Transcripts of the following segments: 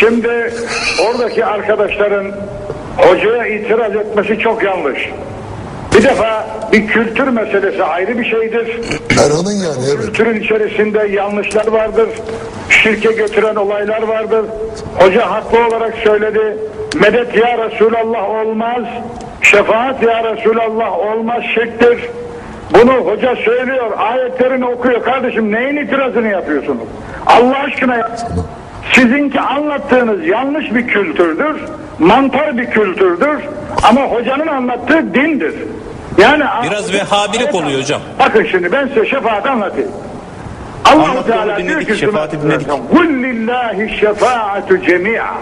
Şimdi oradaki arkadaşların hocaya itiraz etmesi çok yanlış. Bir defa bir kültür meselesi ayrı bir şeydir. Erhan'ın yani evet. Kültürün içerisinde yanlışlar vardır. Şirke götüren olaylar vardır. Hoca haklı olarak söyledi. Medet ya Resulallah olmaz. Şefaat ya Resulallah olmaz şirktir. Bunu hoca söylüyor. Ayetlerini okuyor. Kardeşim neyin itirazını yapıyorsunuz? Allah aşkına ya. Sizinki anlattığınız yanlış bir kültürdür. Mantar bir kültürdür. Ama hocanın anlattığı dindir. Yani Biraz vehhabilik oluyor hocam. Bakın şimdi ben size şefaat anlatayım. Allah Teala diyor ki şefaati dinledik. Kullillahi şefaatu cemi'a.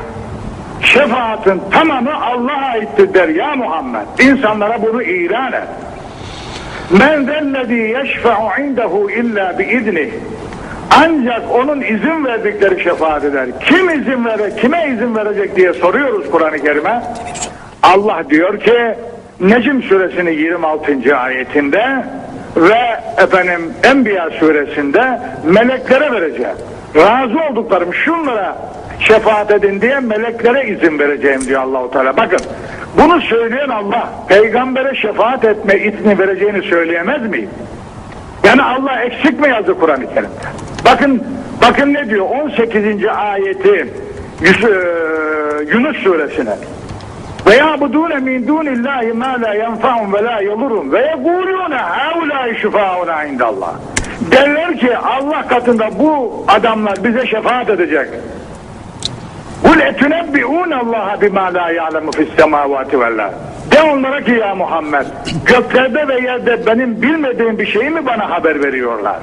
Şefaatin tamamı Allah'a aittir der ya Muhammed. İnsanlara bunu ilan et. Men zellezî yeşfe'u indehu illa biizni. Ancak onun izin verdikleri şefaat eder. Kim izin verecek, kime izin verecek diye soruyoruz Kur'an-ı Kerim'e. Allah diyor ki Necim suresinin 26. ayetinde ve efendim Enbiya suresinde meleklere vereceğim. Razı olduklarım şunlara şefaat edin diye meleklere izin vereceğim diyor Allahu Teala. Bakın bunu söyleyen Allah peygambere şefaat etme izni vereceğini söyleyemez mi? Yani Allah eksik mi yazdı Kur'an-ı Kerim'de? Bakın bakın ne diyor 18. ayeti eee, Yunus suresine. Ve ya'budûne min dûnillâhi mâ lâ yenfa'un ve lâ yadurun ve yegûlûne haulâi şifâuna indallah. Derler ki Allah katında bu adamlar bize şefaat edecek. Kul etunebbi'ûne Allah'a bimâ lâ ya'lemu fis semâvâti vel. De onlara ki ya Muhammed göklerde ve yerde benim bilmediğim bir şeyi mi bana haber veriyorlar?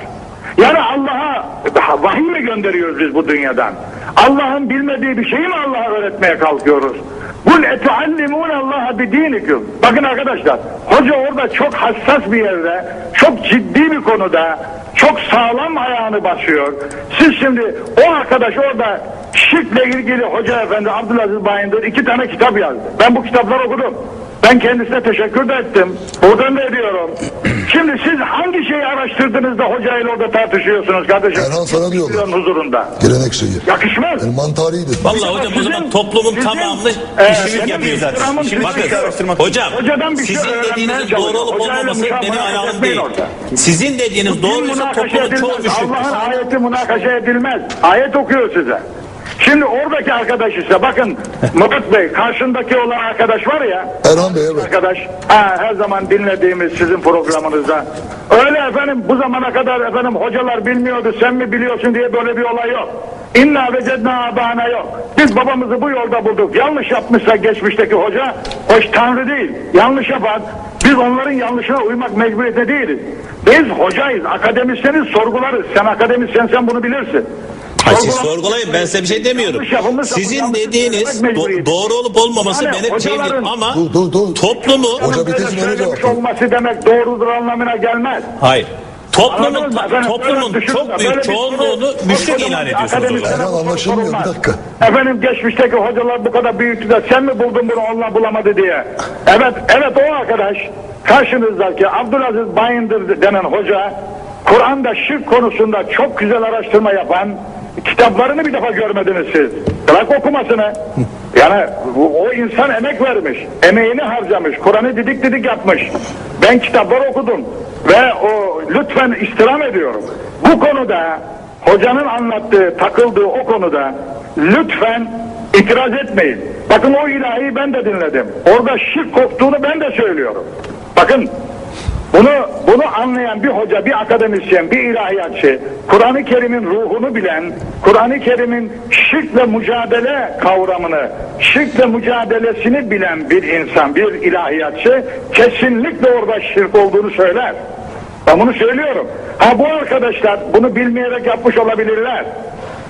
Yani Allah'a vahiy mi gönderiyoruz biz bu dünyadan? Allah'ın bilmediği bir şeyi mi Allah'a öğretmeye kalkıyoruz? Kul etuallimûne Allah'a bidîniküm. Bakın arkadaşlar hoca orada çok hassas bir yerde çok ciddi bir konuda çok sağlam ayağını basıyor. Siz şimdi o arkadaş orada şirkle ilgili hoca efendi Abdülaziz Bayındır iki tane kitap yazdı. Ben bu kitapları okudum. Ben kendisine teşekkür de ettim. Buradan da ediyorum. Şimdi siz hangi şeyi araştırdınız da hocayla orada tartışıyorsunuz kardeşim? Erhan sana diyorlar. Milyon huzurunda. Gelenek şeyi. Yakışmaz. Yani mantariydi. Vallahi hocam o zaman toplumun sizin- tamamını işçilik benim yapıyor zaten. sizin- Bakın, araştırmak- Hocam Hocadan bir şey sizin öğrenmeye dediğinizin doğru olup olmaması benim ayağım değil. orada. Sizin dediğiniz doğruysa toplumun çoğu müşriktir. Allah'ın ayeti münakaşa edilmez. Ayet okuyor size. Şimdi oradaki arkadaş ise bakın Murat Bey karşındaki olan arkadaş var ya Erhan Bey evet. arkadaş ha, her zaman dinlediğimiz sizin programınızda öyle efendim bu zamana kadar efendim hocalar bilmiyordu sen mi biliyorsun diye böyle bir olay yok. İnna ve cedna abana yok. Biz babamızı bu yolda bulduk. Yanlış yapmışsa geçmişteki hoca hoş tanrı değil. Yanlış yapan biz onların yanlışına uymak mecburiyeti değiliz. Biz hocayız, akademisyeniz, sorgularız. Sen akademisyensen bunu bilirsin. Hayır, siz sorgulayın ben size bir şey demiyorum. Sizin dediğiniz do- doğru olup olmaması Yani benim şeyim değil ama Dur, dur, dur. toplumu Hoca bitirsin öyle olması demek doğrudur anlamına gelmez. hayır. Toplumun? Efendim, toplumun düşünün çok büyük bir çoğunluğunu müşrik ilan ediyorsunuz zaman. Erhan anlaşılmıyor, bir dakika. Efendim geçmişteki hocalar bu kadar büyüktü de sen mi buldun bunu Allah bulamadı diye. Evet evet o arkadaş karşınızdaki Abdülaziz Bayındır denen hoca Kur'an'da şirk konusunda çok güzel araştırma yapan kitaplarını bir defa görmediniz siz. Bırak okumasını. Yani o insan emek vermiş. Emeğini harcamış. Kur'an'ı didik didik yapmış. Ben kitapları okudum. Ve o lütfen istirham ediyorum. Bu konuda hocanın anlattığı, takıldığı o konuda lütfen itiraz etmeyin. Bakın o ilahi ben de dinledim. Orada şirk koktuğunu ben de söylüyorum. Bakın bunu bunu anlayan bir hoca, bir akademisyen, bir ilahiyatçı, Kur'an-ı Kerim'in ruhunu bilen, Kur'an-ı Kerim'in şirkle mücadele kavramını, şirkle mücadelesini bilen bir insan, bir ilahiyatçı kesinlikle orada şirk olduğunu söyler. Ben bunu söylüyorum. Ha bu arkadaşlar bunu bilmeyerek yapmış olabilirler.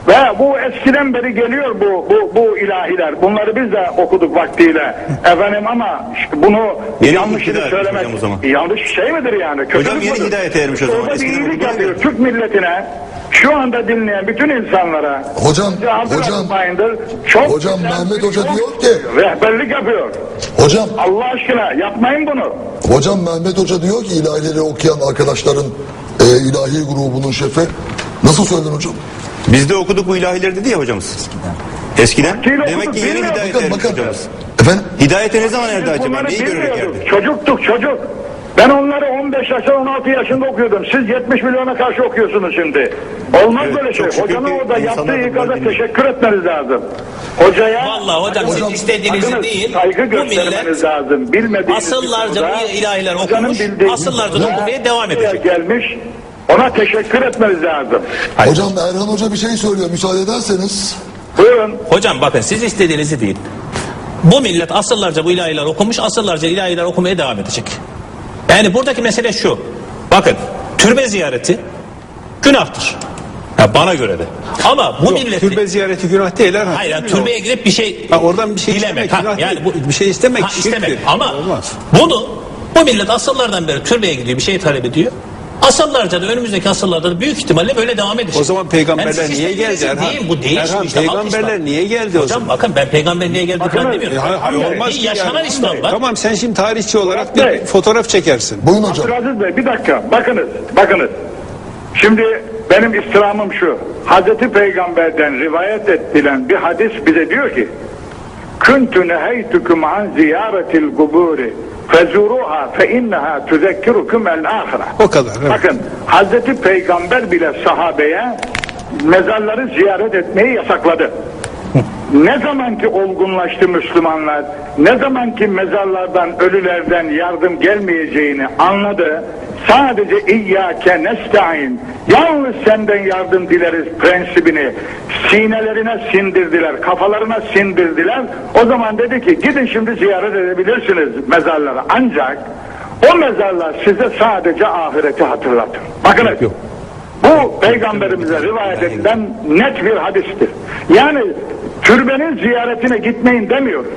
Ve bu eskiden beri geliyor bu bu bu ilahiler. Bunları biz de okuduk vaktiyle. Efendim ama işte bunu Yeni yanlışını hidayet söylemek hocam o zaman. yanlış bir şey midir yani? Kötülük Hocam yeni hidayete ermiş o zaman. Orada bir Eskiden iyilik yapıyor. Türk milletine. Şu anda dinleyen bütün insanlara. Hocam, hocam, Bayındır çok hocam Mehmet Hoca çok diyor ki, rehberlik yapıyor. hocam, Allah aşkına yapmayın bunu. hocam Mehmet Hoca diyor ki ilahileri okuyan arkadaşların e, ilahi grubunun şefi. Nasıl söyledin hocam? Biz de okuduk bu ilahileri dedi ya hocamız. Eskiden Vaktiyle demek ki yeni hidayet Bakın vermiş bakın. hocamız. Efendim? Hidayete ne zaman erdi acaba? bunları Neyi görerek bilmiyorduk. geldi? Çocuktuk çocuk. Ben onları 15 yaşında 16 yaşında okuyordum. Siz 70 milyona karşı okuyorsunuz şimdi. Olmaz Evet, böyle şey. çok şükür Hocanın ki orada insanlar yaptığı da ikada bunları teşekkür etmeniz lazım. Hocaya Vallahi hocam siz istediğinizi bakınız, değil. saygı Bu göstermeniz millet lazım. Bilmediğiniz asıllarca konuda bu ilahiler hocanın okumuş, bildiği asıllarca da okumaya devam buraya edecek. gelmiş. Ona teşekkür etmeniz lazım. Hocam Erhan Hoca bir şey söylüyor müsaade ederseniz. Buyurun. Hocam bakın siz istediğinizi değil. Bu millet asıllarca bu ilahiler okumuş, asıllarca ilahiler okumaya devam edecek. Yani buradaki mesele şu. Bakın türbe ziyareti günahtır. Ya bana göre de. Ama bu milleti... Türbe ziyareti günah değil Erhan. Hayır yani türbeye girip bir şey Ha, oradan bir şey dilemek. istemek günah yani değil. Bir şey istemek ha, istemek. Ama Olmaz. bunu bu millet asıllardan beri türbeye gidiyor bir şey talep ediyor. Asıllarca da önümüzdeki asıllarda da büyük ihtimalle böyle devam edecek. O zaman peygamberler Yani niye geldi Erhan? Değil, bu değil Erhan, işte. halk peygamberler İslam. niye geldi o Hocam zaman? bakın ben peygamber niye geldi Bakın, demiyorum. E, hay- hay- olmaz ki yaşanan yani. İslam var. Tamam sen şimdi tarihçi olarak Bey. bir fotoğraf çekersin. Buyurun hocam. Abdülaziz Bey bir dakika bakınız bakınız. Şimdi benim istirhamım şu. Hazreti Peygamber'den rivayet edilen bir hadis bize diyor ki Kuntu neheytukum an ziyaretil kuburi fezuruha fe inneha tuzekkirukum el ahire. O kadar. Evet. Bakın Hazreti Peygamber bile sahabeye mezarları ziyaret etmeyi yasakladı. Ne zaman ki olgunlaştı Müslümanlar, ne zaman ki mezarlardan, ölülerden yardım gelmeyeceğini anladı, sadece İyyâke nesta'in, yalnız senden yardım dileriz prensibini sinelerine sindirdiler, kafalarına sindirdiler. O zaman dedi ki gidin şimdi ziyaret edebilirsiniz mezarları. Ancak o mezarlar size sadece ahireti hatırlatır. Bakınız. Bu peygamberimize rivayet edilen net bir hadistir. Yani türbenin ziyaretine gitmeyin demiyoruz.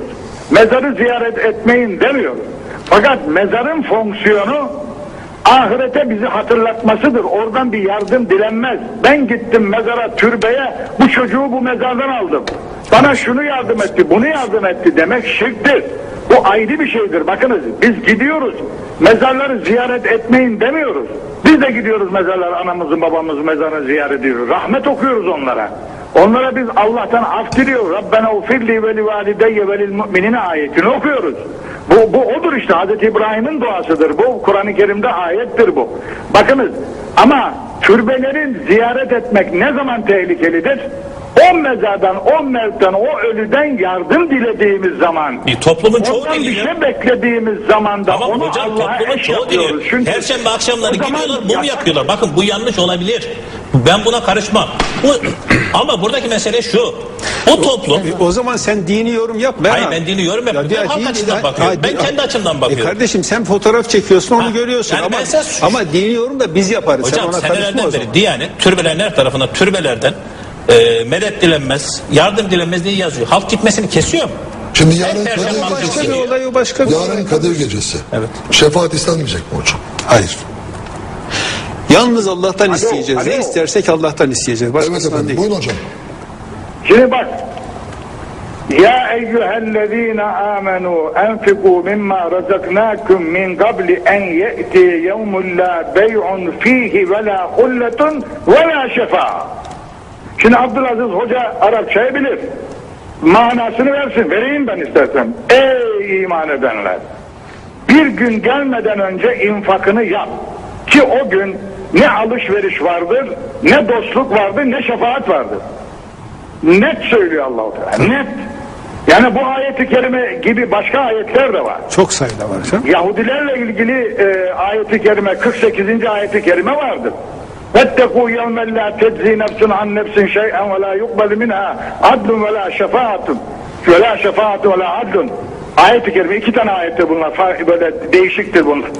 Mezarı ziyaret etmeyin demiyoruz. Fakat mezarın fonksiyonu ahirete bizi hatırlatmasıdır. Oradan bir yardım dilenmez. Ben gittim mezara, türbeye, bu çocuğu bu mezardan aldım. Bana şunu yardım etti, bunu yardım etti demek şirktir. Bu ayrı bir şeydir. Bakınız biz gidiyoruz. Mezarları ziyaret etmeyin demiyoruz. Biz de gidiyoruz mezarlar anamızın babamızın mezarını ziyaret ediyoruz. Rahmet okuyoruz onlara. Onlara biz Allah'tan af diliyoruz. Rabbena ufirli ve li valideyye ve lil mu'minine ayetini okuyoruz. Bu, bu odur işte Hazreti İbrahim'in duasıdır. Bu Kur'an-ı Kerim'de ayettir bu. Bakınız ama türbelerin ziyaret etmek ne zaman tehlikelidir? O mezardan, o mevten, o ölüden yardım dilediğimiz zaman Bir toplumun çoğu ondan bir şey beklediğimiz zamanda Tamam onu hocam Allah'a toplumun eş çoğu yapıyoruz. diliyor. Çünkü Perşembe akşamları o zaman gidiyorlar mum yasak- yakıyorlar. Bakın bu yanlış olabilir. Ben buna karışmam. Bu, ama buradaki mesele şu. O toplum E, O zaman sen dini yorum yapma. Hayır, Erhan. ben dini yorum yapmıyorum. Ya, Ben halk dini- açısından bakıyorum. Ben kendi açımdan bakıyorum. E kardeşim sen fotoğraf çekiyorsun onu Ha, görüyorsun yani ama ben ama dini yorum da biz yaparız. sen Hocam ona karışma o senelerden zaman. beri Diyanet türbelerin her tarafına türbelerden e, medet dilenmez, yardım dilenmez diye yazıyor. Halk gitmesini kesiyor mu? Şimdi yarın Kadir akşamı Başka Gecesi. bir olay o başka bir olay. Yarın Kadir Gecesi. Evet. Şefaat istenmeyecek mi hocam? Hayır. Yalnız Allah'tan isteyeceğiz. alo. Ne istersek Allah'tan isteyeceğiz. Evet Başkasından efendim. değil. Buyurun hocam. Şimdi bak. Ya eyyühellezine amenu enfiku mimma razaknakum min qabli en ye'ti yevmun la bey'un fihi ve la hulletun ve la şefa. Şimdi Abdülaziz Hoca Arapçayı bilir. Manasını versin. Vereyim ben istersen. Ey iman edenler. Bir gün gelmeden önce infakını yap. Ki o gün ne alışveriş vardır, ne dostluk vardır, ne şefaat vardır. Net söylüyor Allah-u Teala. Net. Yani bu ayeti kerime gibi başka ayetler de var. Çok sayıda var. canım. Yahudilerle ilgili e, ayeti kerime 48. ayeti kerime vardır. وَاتَّقُوا يَوْمَ لَا تَجْزِي نَفْسٌ عَنْ نَفْسٍ شَيْئًا وَلَا يُقْبَلْ مِنْهَا عَدْلٌ وَلَا شَفَاعَةٌ وَلَا شَفَاعَةٌ وَلَا عَدْلٌ Ayet-i kerime iki tane ayette bunlar Fa- böyle değişiktir bunlar.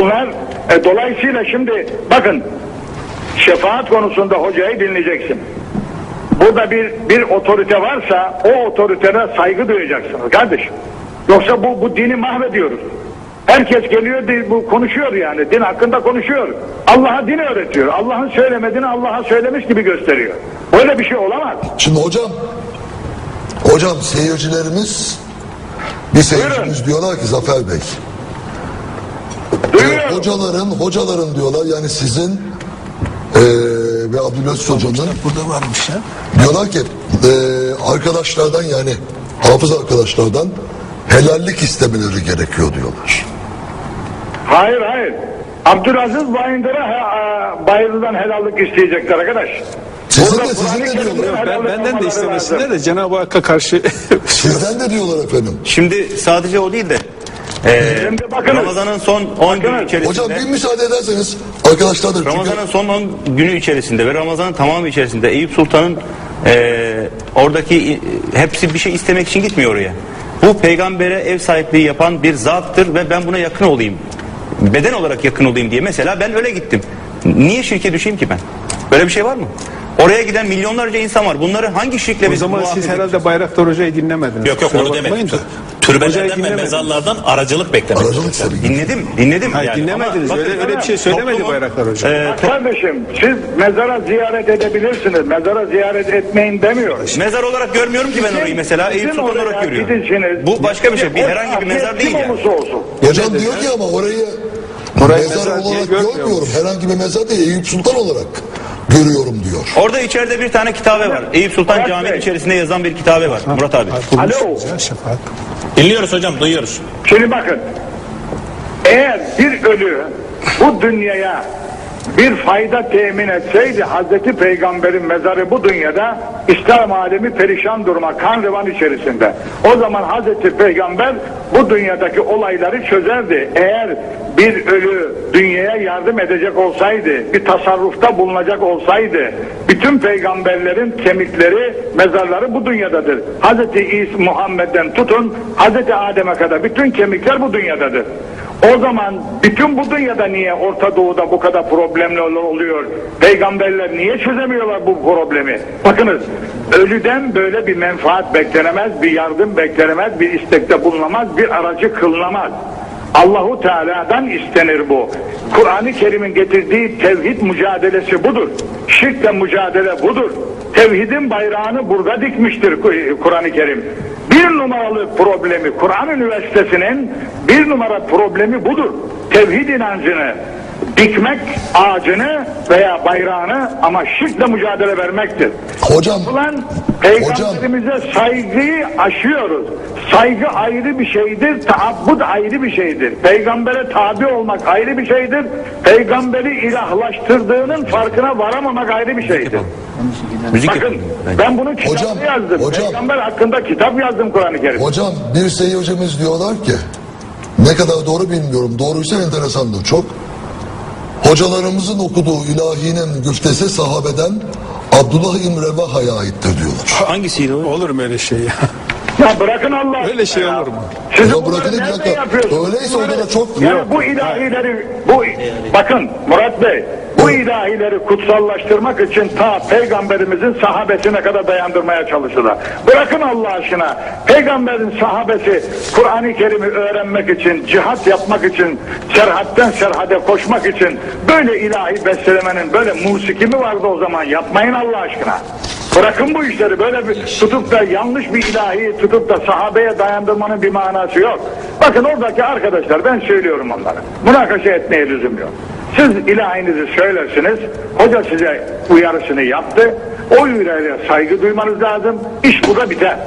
Bunlar e, dolayısıyla şimdi bakın şefaat konusunda hocayı dinleyeceksin. Burada bir bir otorite varsa o otoritene saygı duyacaksınız kardeşim. Yoksa bu bu dini mahvediyoruz. Herkes geliyor bu konuşuyor yani din hakkında konuşuyor. Allah'a din öğretiyor. Allah'ın söylemediğini Allah'a söylemiş gibi gösteriyor. Böyle bir şey olamaz. Şimdi hocam, hocam seyircilerimiz, bir seyircimiz diyorlar ki Zafer Bey, e, Duyuyorum. hocaların, hocaların diyorlar yani sizin e, ve Abdülaziz Hoca'nın Burada varmış ya. diyorlar ki e, arkadaşlardan yani hafız arkadaşlardan helallik istemeleri gerekiyor diyorlar. Hayır hayır. Abdülaziz Bayındır'a he- Bayırlı'dan helallik isteyecekler arkadaş. Sizin de sizin de diyorlar. Ben, benden de istemesinler de Cenab-ı Hakk'a karşı Sizden de diyorlar efendim. Şimdi sadece o değil de e, bakınız. Ramazan'ın son 10 günü içerisinde Hocam bir müsaade ederseniz arkadaşlar da Ramazan'ın son 10 günü içerisinde ve Ramazan'ın tamamı içerisinde Eyüp Sultan'ın e, oradaki e, hepsi bir şey istemek için gitmiyor oraya. Bu peygambere ev sahipliği yapan bir zattır ve ben buna yakın olayım. Beden olarak yakın olayım diye. Mesela ben öyle gittim. Niye şirke düşeyim ki ben? Böyle bir şey var mı? Oraya giden milyonlarca insan var. Bunları hangi şirkle o biz zaman muhatap siz herhalde Bayraktar Hoca'yı dinlemediniz. Yok yok onu demedim. Türbelerden ve mezarlardan aracılık beklemek. aracılık tabii. Dinledim, dinledim. Hayır, yani. dinlemediniz. Ama öyle, bakın, öyle bir şey söylemedi toplumun, Bayraktar Hoca. e, Bak Kardeşim siz mezara ziyaret edebilirsiniz. Mezara ziyaret etmeyin demiyoruz. Mezar olarak görmüyorum ki ben orayı mesela. Eyüp Sultan olarak görüyorum. Bu başka bir şey. Bir O herhangi bir mezar değil yani. Hocam diyor ki ama orayı Orayı mezar mezar diye olarak görmüyorum. Herhangi bir mezar değil Eyüp Sultan olarak görüyorum diyor. Orada içeride bir tane kitabe var. Eyüp Sultan Murat Camii'nin Bey. içerisinde yazan bir kitabe var. Murat abi. Alo. Şefaat. Dinliyoruz hocam duyuyoruz. Şimdi bakın. Eğer bir ölü bu dünyaya bir fayda temin etseydi Hazreti Peygamber'in mezarı bu dünyada İslam alemi perişan durma kan revan içerisinde. O zaman Hazreti Peygamber bu dünyadaki olayları çözerdi. Eğer bir ölü dünyaya yardım edecek olsaydı, bir tasarrufta bulunacak olsaydı, bütün peygamberlerin kemikleri, mezarları bu dünyadadır. Hazreti İsa Muhammed'den tutun, Hazreti Adem'e kadar bütün kemikler bu dünyadadır. O zaman bütün bu dünyada niye Orta Doğu'da bu kadar problemli oluyor? Peygamberler niye çözemiyorlar bu problemi? Bakınız ölüden böyle bir menfaat beklenemez, bir yardım beklenemez, bir istekte bulunamaz, bir aracı kılınamaz. Allahu Teala'dan istenir bu. Kur'an-ı Kerim'in getirdiği tevhid mücadelesi budur. Şirkle mücadele budur. Tevhidin bayrağını burada dikmiştir Kur'an-ı Kerim. Bir numaralı problemi Kur'an Üniversitesi'nin bir numara problemi budur. Tevhid inancını dikmek ağacını veya bayrağını ama şirkle mücadele vermektir. Hocam Ulan peygamberimize saygıyı aşıyoruz. Saygı ayrı bir şeydir, taabbud ayrı bir şeydir. Peygambere tabi olmak ayrı bir şeydir. Peygamberi ilahlaştırdığının farkına varamamak ayrı bir şeydir. Müzik Bakın yapalım. ben bunun kitabını Hocam, yazdım. hocam. Peygamber hakkında kitap yazdım Kur'an-ı Kerim. hocam bir seyircimiz diyorlar ki ne kadar doğru bilmiyorum. Doğruysa enteresandır çok. Hocalarımızın okuduğu ilahinin güftesi sahabeden Abdullah İbn Revaha'ya aittir diyorlar. Hangisiydi o? Olur mu öyle şey ya? Ya bırakın Allah Öyle şey olur mu? Siz Ya bırakın bir dakika. yapıyorsunuz? Öyleyse orada da çok- Yani bu ilahileri bu bakın Murat Bey bu ilahileri kutsallaştırmak için ta peygamberimizin sahabesine kadar dayandırmaya çalıştılar. Bırakın Allah aşkına. Peygamberin sahabesi Kur'an-ı Kerim'i öğrenmek için, cihat yapmak için, serhatten serhade koşmak için böyle ilahi bestelemenin böyle musiki mi vardı o zaman? Yapmayın Allah aşkına. Bırakın bu işleri böyle bir tutup da yanlış bir ilahi tutup da sahabeye dayandırmanın bir manası yok. Bakın oradaki arkadaşlar ben söylüyorum onlara. Münakaşa etmeye lüzum yok. Siz ilahinizi söylersiniz. Hoca size uyarısını yaptı. O uyarıya saygı duymanız lazım. İş burada biter.